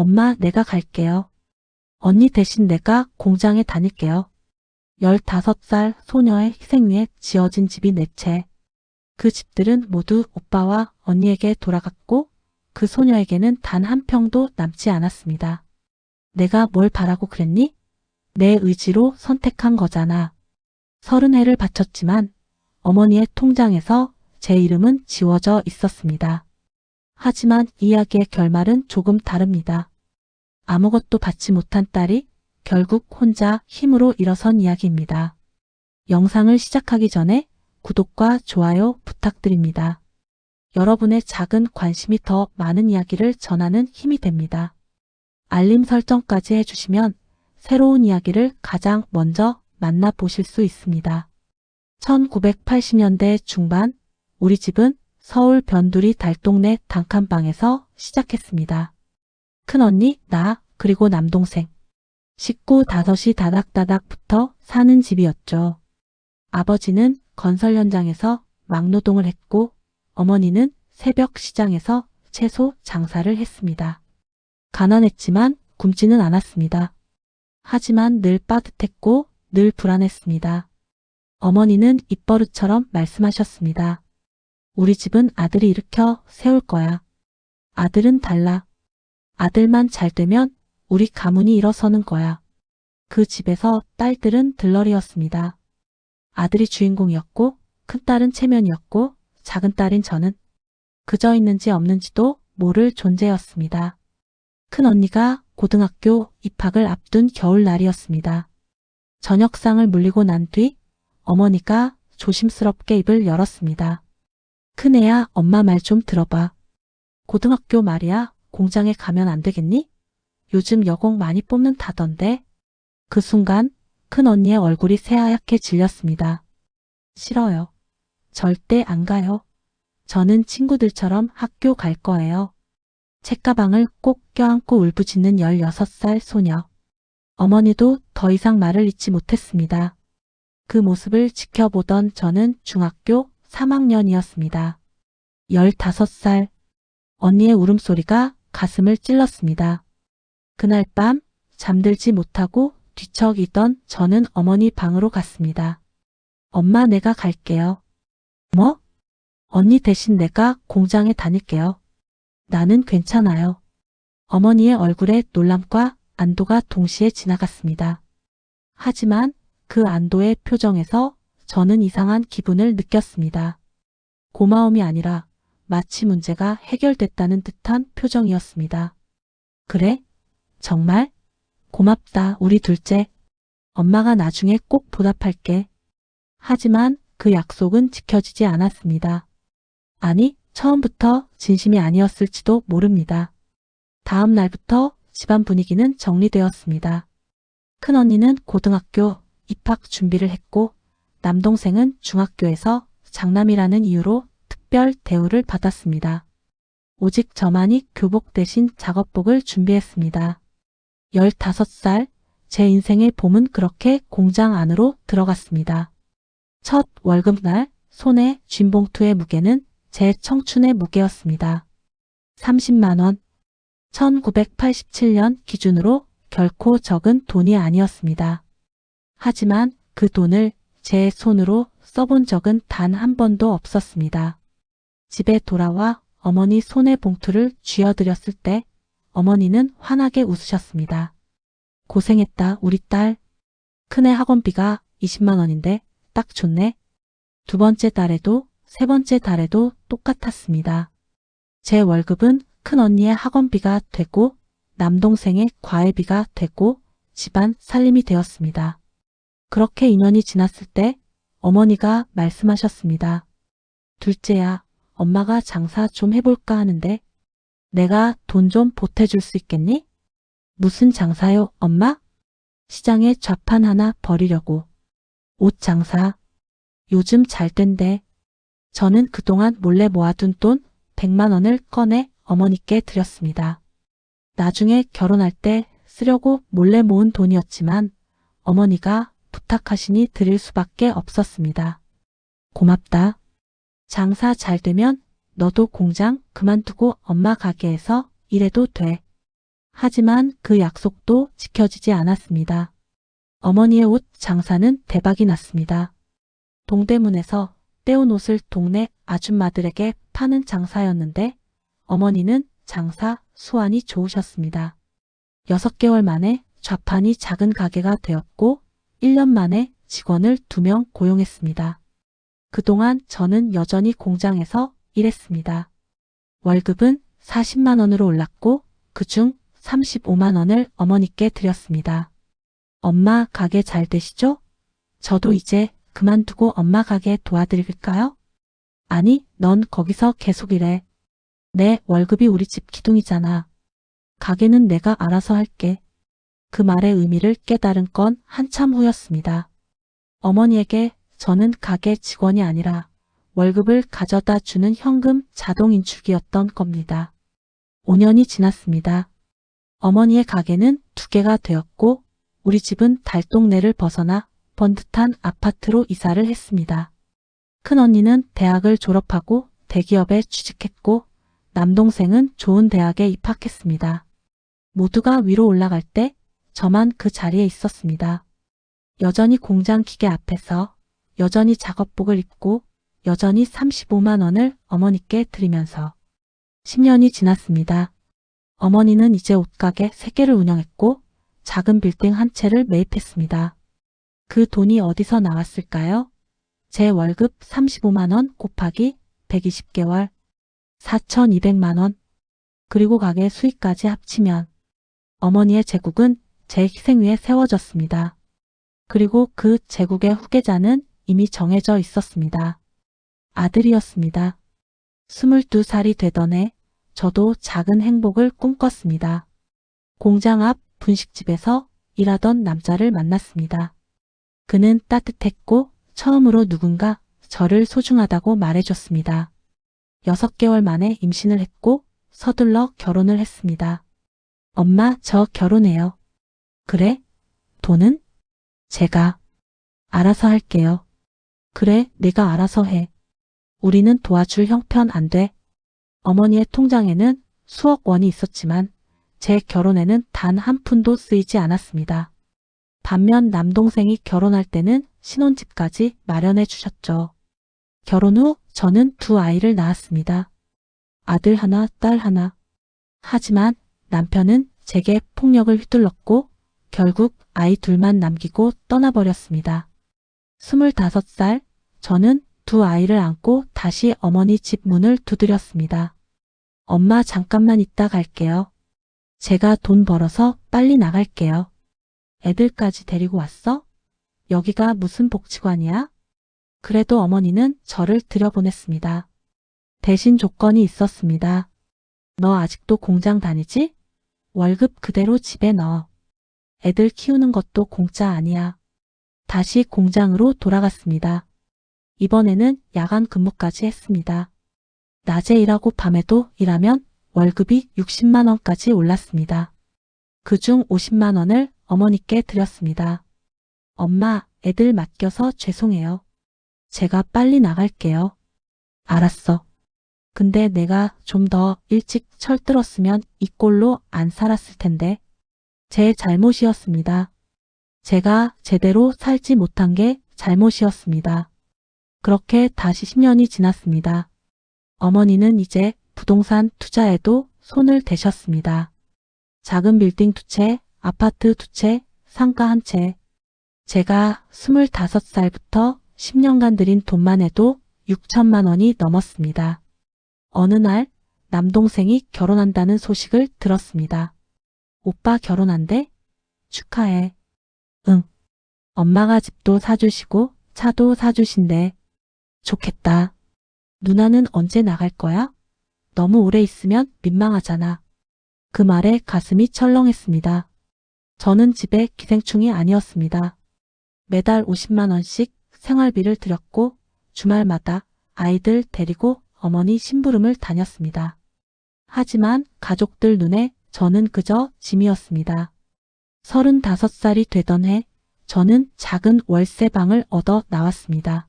엄마, 내가 갈게요. 언니 대신 내가 공장에 다닐게요. 15살 소녀의 희생 위에 지어진 집이 네 채. 그 집들은 모두 오빠와 언니에게 돌아갔고 그 소녀에게는 단 한 평도 남지 않았습니다. 내가 뭘 바라고 그랬니? 내 의지로 선택한 거잖아. 서른 해를 바쳤지만 어머니의 통장에서 제 이름은 지워져 있었습니다. 하지만 이야기의 결말은 조금 다릅니다. 아무것도 받지 못한 딸이 결국 혼자 힘으로 일어선 이야기입니다. 영상을 시작하기 전에 구독과 좋아요 부탁드립니다. 여러분의 작은 관심이 더 많은 이야기를 전하는 힘이 됩니다. 알림 설정까지 해주시면 새로운 이야기를 가장 먼저 만나보실 수 있습니다. 1980년대 중반 우리 집은 서울 변두리 달동네 단칸방에서 시작했습니다. 큰언니, 나, 그리고 남동생. 식구 다섯이 다닥다닥 붙어 사는 집이었죠. 아버지는 건설 현장에서 막노동을 했고 어머니는 새벽 시장에서 채소 장사를 했습니다. 가난했지만 굶지는 않았습니다. 하지만 늘 빠듯했고 늘 불안했습니다. 어머니는 입버릇처럼 말씀하셨습니다. 우리 집은 아들이 일으켜 세울 거야. 아들은 달라. 아들만 잘 되면 우리 가문이 일어서는 거야. 그 집에서 딸들은 들러리였습니다. 아들이 주인공이었고 큰딸은 체면이었고 작은 딸인 저는 그저 있는지 없는지도 모를 존재였습니다. 큰 언니가 고등학교 입학을 앞둔 겨울날이었습니다. 저녁상을 물리고 난 뒤 어머니가 조심스럽게 입을 열었습니다. 큰애야 엄마 말 좀 들어봐. 고등학교 말이야 공장에 가면 안 되겠니? 요즘 여공 많이 뽑는다던데. 그 순간 큰 언니의 얼굴이 새하얗게 질렸습니다. 싫어요. 절대 안 가요. 저는 친구들처럼 학교 갈 거예요. 책가방을 꼭 껴안고 울부짖는 16살 소녀. 어머니도 더 이상 말을 잇지 못했습니다. 그 모습을 지켜보던 저는 중학교 3학년이었습니다. 15살. 언니의 울음소리가 가슴을 찔렀습니다. 그날 밤 잠들지 못하고 뒤척이던 저는 어머니 방으로 갔습니다. 엄마 내가 갈게요. 뭐? 언니 대신 내가 공장에 다닐게요. 나는 괜찮아요. 어머니의 얼굴에 놀람과 안도가 동시에 지나갔습니다. 하지만 그 안도의 표정에서 저는 이상한 기분을 느꼈습니다. 고마움이 아니라 마치 문제가 해결됐다는 듯한 표정이었습니다. 그래? 정말? 고맙다, 우리 둘째. 엄마가 나중에 꼭 보답할게. 하지만 그 약속은 지켜지지 않았습니다. 아니, 처음부터 진심이 아니었을지도 모릅니다. 다음 날부터 집안 분위기는 정리되었습니다. 큰언니는 고등학교 입학 준비를 했고 남동생은 중학교에서 장남이라는 이유로 특별 대우를 받았습니다. 오직 저만이 교복 대신 작업복을 준비했습니다. 15살, 제 인생의 봄은 그렇게 공장 안으로 들어갔습니다. 첫 월급날 손에 쥔봉투의 무게는 제 청춘의 무게였습니다. 30만원. 1987년 기준으로 결코 적은 돈이 아니었습니다. 하지만 그 돈을 제 손으로 써본 적은 단 한 번도 없었습니다. 집에 돌아와 어머니 손에 봉투를 쥐어드렸을 때 어머니는 환하게 웃으셨습니다. 고생했다, 우리 딸. 큰애 학원비가 20만 원인데 딱 좋네. 두 번째 달에도 세 번째 달에도 똑같았습니다. 제 월급은 큰 언니의 학원비가 되고 남동생의 과외비가 되고 집안 살림이 되었습니다. 그렇게 2년이 지났을 때 어머니가 말씀하셨습니다. 둘째야, 엄마가 장사 좀 해볼까 하는데 내가 돈 좀 보태줄 수 있겠니? 무슨 장사요, 엄마? 시장에 좌판 하나 버리려고. 옷 장사. 요즘 잘 된대. 저는 그동안 몰래 모아둔 돈 100만 원을 꺼내 어머니께 드렸습니다. 나중에 결혼할 때 쓰려고 몰래 모은 돈이었지만 어머니가 부탁하시니 드릴 수밖에 없었습니다. 고맙다. 장사 잘 되면 너도 공장 그만두고 엄마 가게에서 일해도 돼. 하지만 그 약속도 지켜지지 않았습니다. 어머니의 옷 장사는 대박이 났습니다. 동대문에서 떼온 옷을 동네 아줌마들에게 파는 장사였는데 어머니는 장사 수완이 좋으셨습니다. 6개월 만에 좌판이 작은 가게가 되었고 1년 만에 직원을 2명 고용했습니다. 그동안 저는 여전히 공장에서 일했습니다. 월급은 40만 원으로 올랐고 그중 35만 원을 어머니께 드렸습니다. 엄마 가게 잘 되시죠? 저도 이제 그만두고 엄마 가게 도와드릴까요? 아니, 넌 거기서 계속 일해. 내 월급이 우리 집 기둥이잖아. 가게는 내가 알아서 할게. 그 말의 의미를 깨달은 건 한참 후였습니다. 어머니에게 저는 가게 직원이 아니라 월급을 가져다 주는 현금 자동 인출기였던 겁니다. 5년이 지났습니다. 어머니의 가게는 두 개가 되었고 우리 집은 달동네를 벗어나 번듯한 아파트로 이사를 했습니다. 큰언니는 대학을 졸업하고 대기업에 취직했고 남동생은 좋은 대학에 입학했습니다. 모두가 위로 올라갈 때 저만 그 자리에 있었습니다. 여전히 공장 기계 앞에서 여전히 작업복을 입고 여전히 35만 원을 어머니께 드리면서 10년이 지났습니다. 어머니는 이제 옷가게 3개를 운영했고 작은 빌딩 한 채를 매입했습니다. 그 돈이 어디서 나왔을까요? 제 월급 35만 원 곱하기 120개월 4,200만 원 그리고 가게 수익까지 합치면 어머니의 제국은 제 희생 위에 세워졌습니다. 그리고 그 제국의 후계자는 이미 정해져 있었습니다. 아들이었습니다. 22살이 되던 해 저도 작은 행복을 꿈꿨습니다. 공장 앞 분식집에서 일하던 남자를 만났습니다. 그는 따뜻했고 처음으로 누군가 저를 소중하다고 말해줬습니다. 6개월 만에 임신을 했고 서둘러 결혼을 했습니다. 엄마, 저 결혼해요. 그래? 돈은? 제가 알아서 할게요. 그래, 내가 알아서 해. 우리는 도와줄 형편 안 돼. 어머니의 통장에는 수억 원이 있었지만 제 결혼에는 단 한 푼도 쓰이지 않았습니다. 반면 남동생이 결혼할 때는 신혼집까지 마련해 주셨죠. 결혼 후 저는 두 아이를 낳았습니다. 아들 하나, 딸 하나. 하지만 남편은 제게 폭력을 휘둘렀고 결국 아이 둘만 남기고 떠나버렸습니다. 25살, 저는 두 아이를 안고 다시 어머니 집 문을 두드렸습니다. 엄마 잠깐만 있다 갈게요. 제가 돈 벌어서 빨리 나갈게요. 애들까지 데리고 왔어? 여기가 무슨 복지관이야? 그래도 어머니는 저를 들여보냈습니다. 대신 조건이 있었습니다. 너 아직도 공장 다니지? 월급 그대로 집에 넣어. 애들 키우는 것도 공짜 아니야. 다시 공장으로 돌아갔습니다. 이번에는 야간 근무까지 했습니다. 낮에 일하고 밤에도 일하면 월급이 60만 원까지 올랐습니다. 그중 50만 원을 어머니께 드렸습니다. 엄마, 애들 맡겨서 죄송해요. 제가 빨리 나갈게요. 알았어. 근데 내가 좀 더 일찍 철들었으면 이 꼴로 안 살았을 텐데. 제 잘못이었습니다. 제가 제대로 살지 못한 게 잘못이었습니다. 그렇게 다시 10년이 지났습니다. 어머니는 이제 부동산 투자에도 손을 대셨습니다. 작은 빌딩 두 채, 아파트 두 채, 상가 한 채. 제가 25살부터 10년간 들인 돈만 해도 6천만 원이 넘었습니다. 어느 날 남동생이 결혼한다는 소식을 들었습니다. 오빠 결혼한대? 축하해. 응. 엄마가 집도 사주시고 차도 사주신대. 좋겠다. 누나는 언제 나갈 거야? 너무 오래 있으면 민망하잖아. 그 말에 가슴이 철렁했습니다. 저는 집에 기생충이 아니었습니다. 매달 50만 원씩 생활비를 들였고 주말마다 아이들 데리고 어머니 심부름을 다녔습니다. 하지만 가족들 눈에 저는 그저 짐이었습니다. 35살이 되던 해 저는 작은 월세방을 얻어 나왔습니다.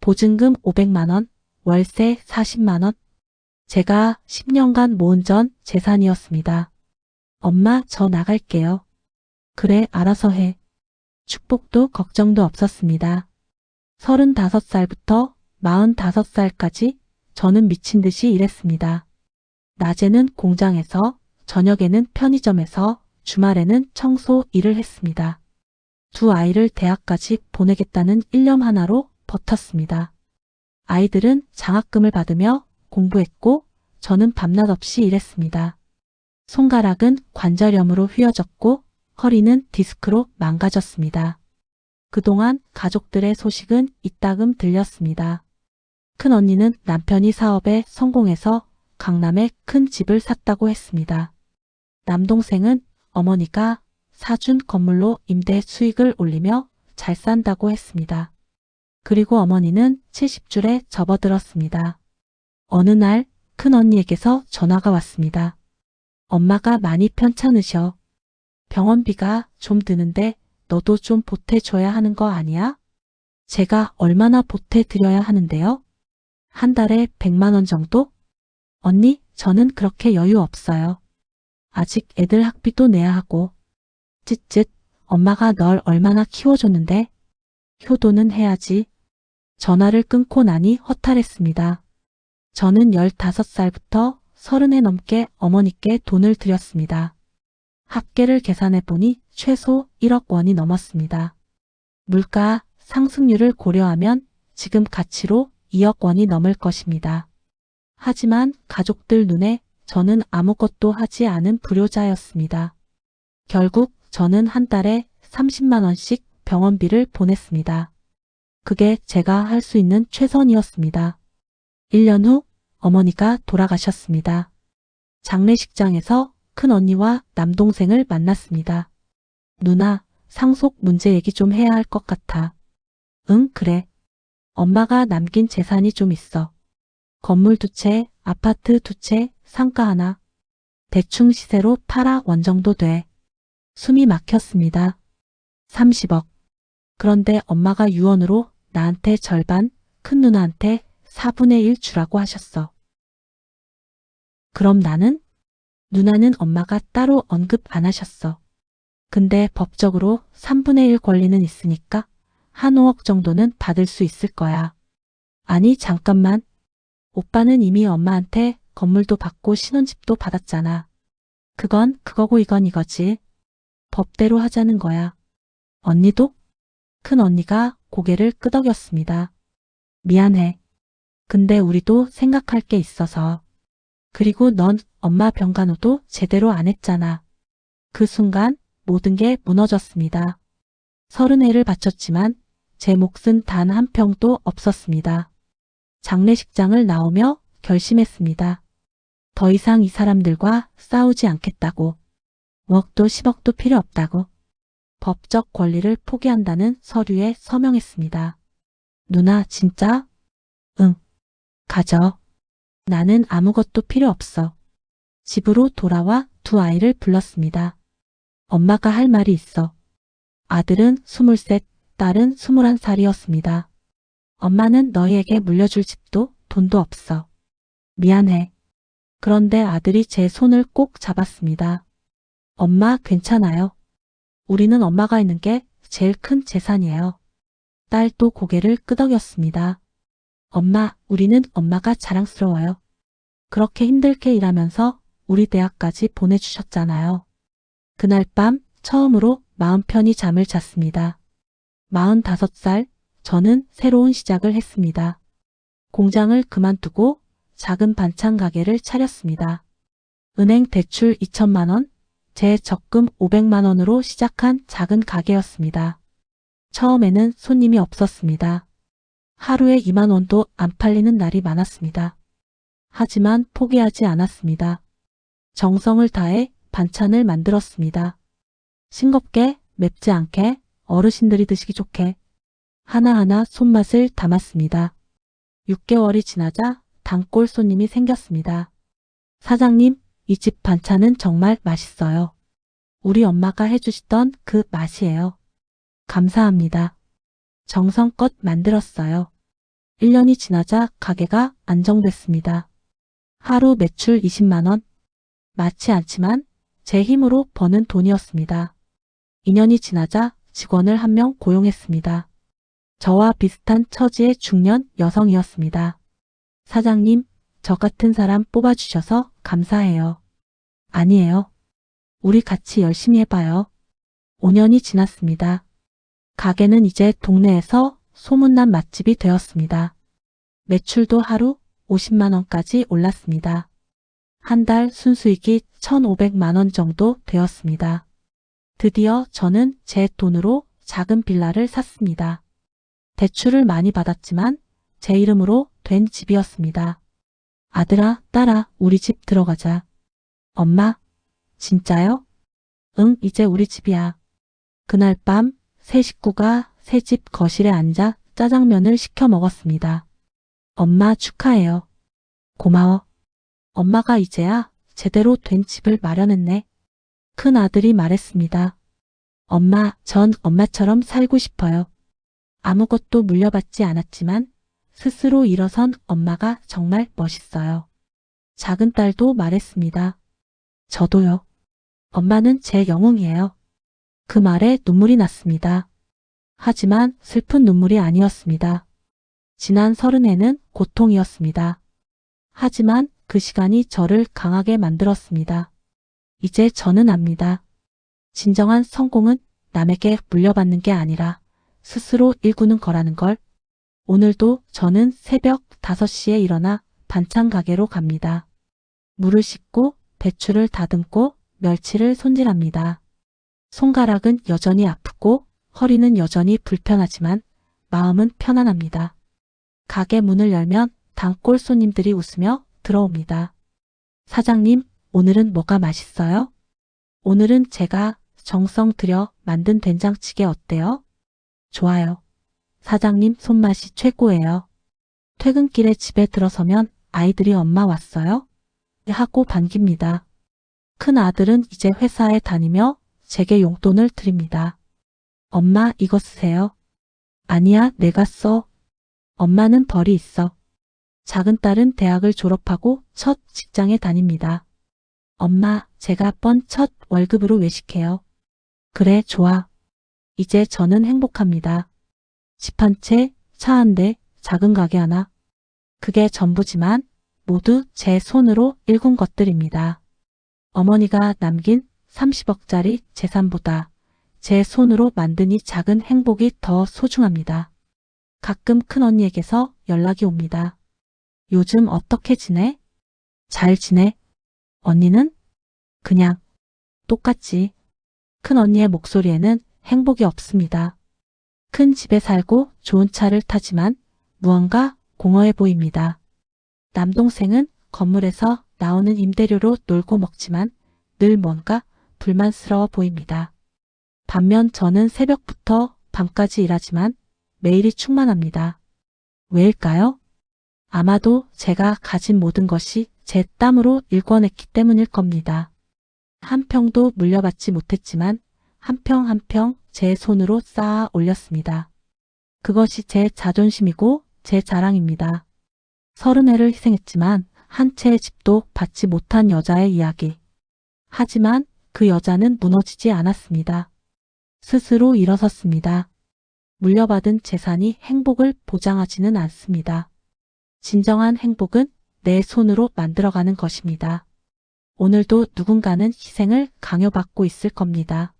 보증금 500만원, 월세 40만원. 제가 10년간 모은 전 재산이었습니다. 엄마, 저 나갈게요. 그래, 알아서 해. 축복도 걱정도 없었습니다. 35살부터 45살까지 저는 미친 듯이 일했습니다. 낮에는 공장에서, 저녁에는 편의점에서, 주말에는 청소 일을 했습니다. 두 아이를 대학까지 보내겠다는 일념 하나로 버텼습니다. 아이들은 장학금을 받으며 공부했고 저는 밤낮 없이 일했습니다. 손가락은 관절염으로 휘어졌고 허리는 디스크로 망가졌습니다. 그동안 가족들의 소식은 이따금 들렸습니다. 큰 언니는 남편이 사업에 성공해서 강남에 큰 집을 샀다고 했습니다. 남동생은 어머니가 사준 건물로 임대 수익을 올리며 잘 산다고 했습니다. 그리고 어머니는 70줄에 접어들었습니다. 어느 날 큰 언니에게서 전화가 왔습니다. 엄마가 많이 편찮으셔. 병원비가 좀 드는데 너도 좀 보태줘야 하는 거 아니야? 제가 얼마나 보태드려야 하는데요? 한 달에 100만 원 정도? 언니, 저는 그렇게 여유 없어요. 아직 애들 학비도 내야 하고. 쯧쯧, 엄마가 널 얼마나 키워줬는데. 효도는 해야지. 전화를 끊고 나니 허탈했습니다. 저는 15살부터 30에 넘게 어머니께 돈을 드렸습니다. 합계를 계산해 보니 최소 1억 원이 넘었습니다. 물가 상승률을 고려하면 지금 가치로 2억 원이 넘을 것입니다. 하지만 가족들 눈에 저는 아무것도 하지 않은 불효자였습니다. 결국 저는 한 달에 30만 원씩 병원비를 보냈습니다. 그게 제가 할 수 있는 최선이었습니다. 1년 후 어머니가 돌아가셨습니다. 장례식장에서 큰 언니와 남동생을 만났습니다. 누나, 상속 문제 얘기 좀 해야 할 것 같아. 응, 그래. 엄마가 남긴 재산이 좀 있어. 건물 두 채, 아파트 두 채, 상가 하나. 대충 시세로 8억 원 정도 돼. 숨이 막혔습니다. 30억. 그런데 엄마가 유언으로 나한테 절반, 큰 누나한테 4분의 1 주라고 하셨어. 그럼 나는? 누나는 엄마가 따로 언급 안 하셨어. 근데 법적으로 3분의 1 권리는 있으니까 한 5억 정도는 받을 수 있을 거야. 아니, 잠깐만. 오빠는 이미 엄마한테 건물도 받고 신혼집도 받았잖아. 그건 그거고 이건 이거지. 법대로 하자는 거야. 언니도? 큰 언니가 고개를 끄덕였습니다. 미안해. 근데 우리도 생각할 게 있어서. 그리고 넌 엄마 병간호도 제대로 안 했잖아. 그 순간 모든 게 무너졌습니다. 서른 해를 바쳤지만 제 몫은 단 한 평도 없었습니다. 장례식장을 나오며 결심했습니다. 더 이상 이 사람들과 싸우지 않겠다고. 5억도 10억도 필요 없다고. 법적 권리를 포기한다는 서류에 서명했습니다. 누나, 진짜? 응. 가져. 나는 아무것도 필요 없어. 집으로 돌아와 두 아이를 불렀습니다. 엄마가 할 말이 있어. 아들은 23, 딸은 21살이었습니다. 엄마는 너희에게 물려줄 집도 돈도 없어. 미안해. 그런데 아들이 제 손을 꼭 잡았습니다. 엄마 괜찮아요. 우리는 엄마가 있는 게 제일 큰 재산이에요. 딸 또 고개를 끄덕였습니다. 엄마, 우리는 엄마가 자랑스러워요. 그렇게 힘들게 일하면서 우리 대학까지 보내주셨잖아요. 그날 밤 처음으로 마음 편히 잠을 잤습니다. 45살, 저는 새로운 시작을 했습니다. 공장을 그만두고 작은 반찬 가게를 차렸습니다. 은행 대출 2천만 원, 제 적금 500만 원으로 시작한 작은 가게였습니다. 처음에는 손님이 없었습니다. 하루에 2만 원도 안 팔리는 날이 많았습니다. 하지만 포기하지 않았습니다. 정성을 다해 반찬을 만들었습니다. 싱겁게, 맵지 않게, 어르신들이 드시기 좋게 하나하나 손맛을 담았습니다. 6개월이 지나자 단골 손님이 생겼습니다. 사장님, 이 집 반찬은 정말 맛있어요. 우리 엄마가 해주시던 그 맛이에요. 감사합니다. 정성껏 만들었어요. 1년이 지나자 가게가 안정됐습니다. 하루 매출 20만원. 많지 않지만 제 힘으로 버는 돈이었습니다. 2년이 지나자 직원을 한 명 고용했습니다. 저와 비슷한 처지의 중년 여성이었습니다. 사장님, 저 같은 사람 뽑아주셔서 감사해요. 아니에요. 우리 같이 열심히 해봐요. 5년이 지났습니다. 가게는 이제 동네에서 소문난 맛집이 되었습니다. 매출도 하루 50만 원까지 올랐습니다. 한 달 순수익이 1,500만 원 정도 되었습니다. 드디어 저는 제 돈으로 작은 빌라를 샀습니다. 대출을 많이 받았지만 제 이름으로 된 집이었습니다. 아들아, 딸아, 우리 집 들어가자. 엄마, 진짜요? 응, 이제 우리 집이야. 그날 밤세 식구가 새 집 거실에 앉아 짜장면을 시켜 먹었습니다. 엄마 축하해요. 고마워. 엄마가 이제야 제대로 된 집을 마련했네. 큰 아들이 말했습니다. 엄마, 전 엄마처럼 살고 싶어요. 아무것도 물려받지 않았지만 스스로 일어선 엄마가 정말 멋있어요. 작은 딸도 말했습니다. 저도요. 엄마는 제 영웅이에요. 그 말에 눈물이 났습니다. 하지만 슬픈 눈물이 아니었습니다. 지난 서른에는 고통이었습니다. 하지만 그 시간이 저를 강하게 만들었습니다. 이제 저는 압니다. 진정한 성공은 남에게 물려받는 게 아니라 스스로 일구는 거라는 걸. 오늘도 저는 새벽 5시에 일어나 반찬 가게로 갑니다. 물을 씻고 배추를 다듬고 멸치를 손질합니다. 손가락은 여전히 아프고 허리는 여전히 불편하지만 마음은 편안합니다. 가게 문을 열면 단골 손님들이 웃으며 들어옵니다. 사장님, 오늘은 뭐가 맛있어요? 오늘은 제가 정성 들여 만든 된장찌개 어때요? 좋아요. 사장님 손맛이 최고예요. 퇴근길에 집에 들어서면 아이들이 엄마 왔어요? 하고 반깁니다. 큰 아들은 이제 회사에 다니며 제게 용돈을 드립니다. 엄마 이거 쓰세요. 아니야 내가 써. 엄마는 벌이 있어. 작은 딸은 대학을 졸업하고 첫 직장에 다닙니다. 엄마, 제가 번 첫 월급으로 외식해요. 그래, 좋아. 이제 저는 행복합니다. 집 한 채, 차 한 대, 작은 가게 하나. 그게 전부지만 모두 제 손으로 일군 것들입니다. 어머니가 남긴 30억짜리 재산보다 제 손으로 만든 이 작은 행복이 더 소중합니다. 가끔 큰 언니에게서 연락이 옵니다. 요즘 어떻게 지내? 잘 지내? 언니는? 그냥 똑같지. 큰 언니의 목소리에는 행복이 없습니다. 큰 집에 살고 좋은 차를 타지만 무언가 공허해 보입니다. 남동생은 건물에서 나오는 임대료로 놀고 먹지만 늘 뭔가 불만스러워 보입니다. 반면 저는 새벽부터 밤까지 일하지만 매일이 충만합니다. 왜일까요? 아마도 제가 가진 모든 것이 제 땀으로 일궈냈기 때문일 겁니다. 한 평도 물려받지 못했지만 한 평 한 평 제 손으로 쌓아 올렸습니다. 그것이 제 자존심이고 제 자랑입니다. 서른 해를 희생했지만 한 채의 집도 받지 못한 여자의 이야기. 하지만 그 여자는 무너지지 않았습니다. 스스로 일어섰습니다. 물려받은 재산이 행복을 보장하지는 않습니다. 진정한 행복은 내 손으로 만들어가는 것입니다. 오늘도 누군가는 희생을 강요받고 있을 겁니다.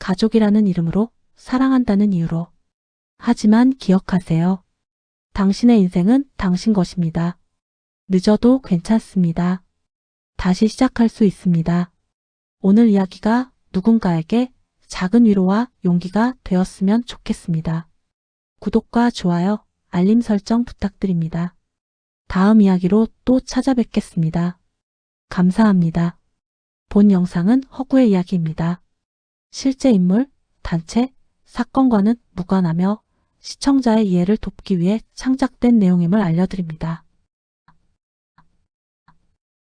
가족이라는 이름으로 사랑한다는 이유로. 하지만 기억하세요. 당신의 인생은 당신 것입니다. 늦어도 괜찮습니다. 다시 시작할 수 있습니다. 오늘 이야기가 누군가에게 작은 위로와 용기가 되었으면 좋겠습니다. 구독과 좋아요, 알림 설정 부탁드립니다. 다음 이야기로 또 찾아뵙겠습니다. 감사합니다. 본 영상은 허구의 이야기입니다. 실제 인물, 단체, 사건과는 무관하며 시청자의 이해를 돕기 위해 창작된 내용임을 알려드립니다.